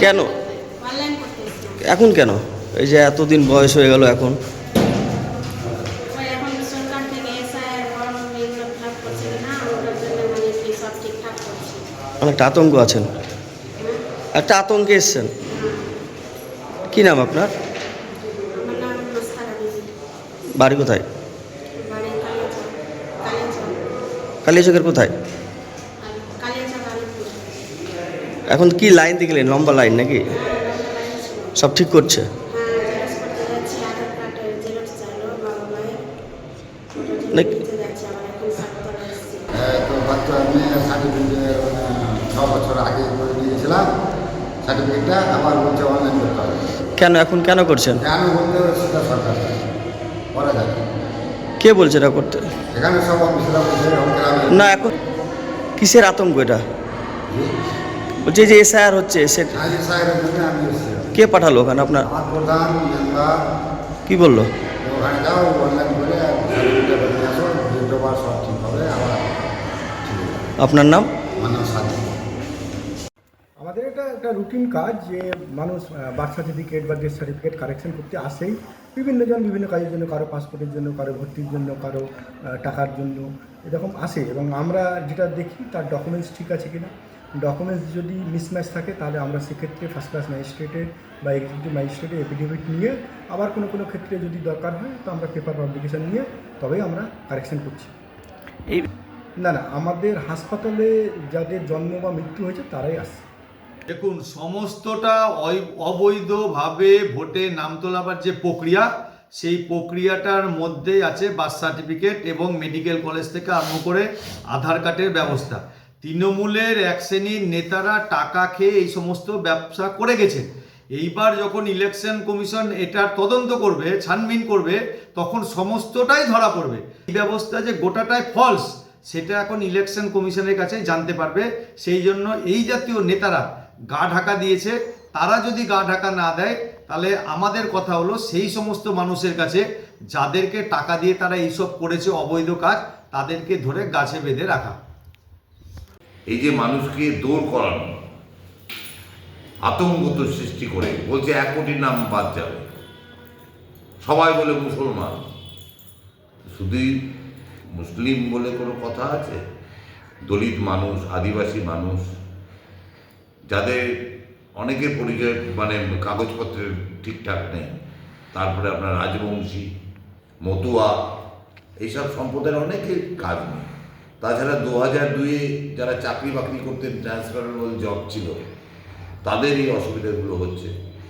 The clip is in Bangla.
কেন। এখন কেন? এই যে এতদিন বয়স হয়ে গেল এখন। অনেকটা আতঙ্ক আছেন। একটা আতঙ্কে এসছেন। কি নাম আপনার? বাড়ি কোথায়? কালিয়াচকের কোথায়? এখন কি লাইন গেলেন লম্বা লাইন নাকি। সব ঠিক করছে। হ্যাঁ নাকি- তো বাচ্চা আমি সার্টিফিকেট ছ বছর আগে করে দিয়েছিলাম সার্টিফিকেটটা আবার বলছে অনলাইন করতে হবে। কেন এখন কেন করছেন? কেন বলতে সেটা সরকার। করা যায় কে বলছে এটা করতে? এখানে সব অফিসরা না এখন কিসের আতঙ্ক এটা? বলছে যে এসআইআর হচ্ছে সে এসেছিলাম কে পাঠালো ওখানে আপনার? কি বলল? আপনার নাম? আমাদের এটা একটা রুটিন কাজ যে মানুষ বার্থ সার্টিফিকেট বা ডেথ সার্টিফিকেট কারেকশন করতে আসেই বিভিন্নজন বিভিন্ন কাজের জন্য কারও পাসপোর্টের জন্য কারও ভর্তির জন্য কারও টাকার জন্য এরকম আসে এবং আমরা যেটা দেখি তার ডকুমেন্টস ঠিক আছে কিনা? ডকুমেন্টস যদি মিসম্যাচ থাকে তাহলে আমরা সেক্ষেত্রে ফার্স্ট ক্লাস ম্যাজিস্ট্রেটে বা এক্সিকিউটিভ ম্যাজিস্ট্রেটে এফিডেভিট নিয়ে আবার কোনো কোনো ক্ষেত্রে যদি দরকার হয় তো আমরা পেপার পাবলিকেশন নিয়ে তবেই আমরা কারেকশন করছি। এই না না আমাদের হাসপাতালে যাদের জন্ম বা মৃত্যু হয়েছে তারাই আসছে। দেখুন সমস্তটা অবৈধভাবে ভোটে নাম তোলাবার যে প্রক্রিয়া সেই প্রক্রিয়াটার মধ্যেই আছে বার্থ সার্টিফিকেট এবং মেডিকেল কলেজ থেকে আরম্ভ করে আধার কার্ডের ব্যবস্থা। তৃণমূলের এক শ্রেণির নেতারা টাকা খেয়ে এই সমস্ত ব্যবসা করে গেছে এইবার যখন ইলেকশন কমিশন এটার তদন্ত করবে, ছানবিন করবে, তখন সমস্তটাই ধরা পড়বে। এই ব্যবস্থা যে গোটাটাই ফলস সেটা এখন ইলেকশন কমিশনের কাছে জানতে পারবে। সেই জন্য এই জাতীয় নেতারা গা ঢাকা দিয়েছে। তারা যদি গা ঢাকা না দেয়, তাহলে আমাদের কথা হলো সেই সমস্ত মানুষের কাছে যাদেরকে টাকা দিয়ে তারা এইসব করেছে অবৈধ কাজ, তাদেরকে ধরে গাছে বেঁধে রাখা। এই যে মানুষকে দৌড় করানো আতঙ্কত সৃষ্টি করে, বলছে এক কোটি নাম বাদ যাবে। সবাই বলে মুসলমান। শুধুই মুসলিম বলে কোনো কথা আছে? দলিত মানুষ, আদিবাসী মানুষ, যাদের অনেকের পরিচয় মানে কাগজপত্রের ঠিকঠাক নেই, তারপরে আপনার রাজবংশী, মতুয়া, এইসব সম্প্রদায়ের অনেকের কাজ নেই। তাছাড়া দু হাজার দুয়ে যারা চাকরি বাকরি করতেন ট্রান্সফারেবল জব ছিল, তাদের এই অসুবিধাগুলো হচ্ছে।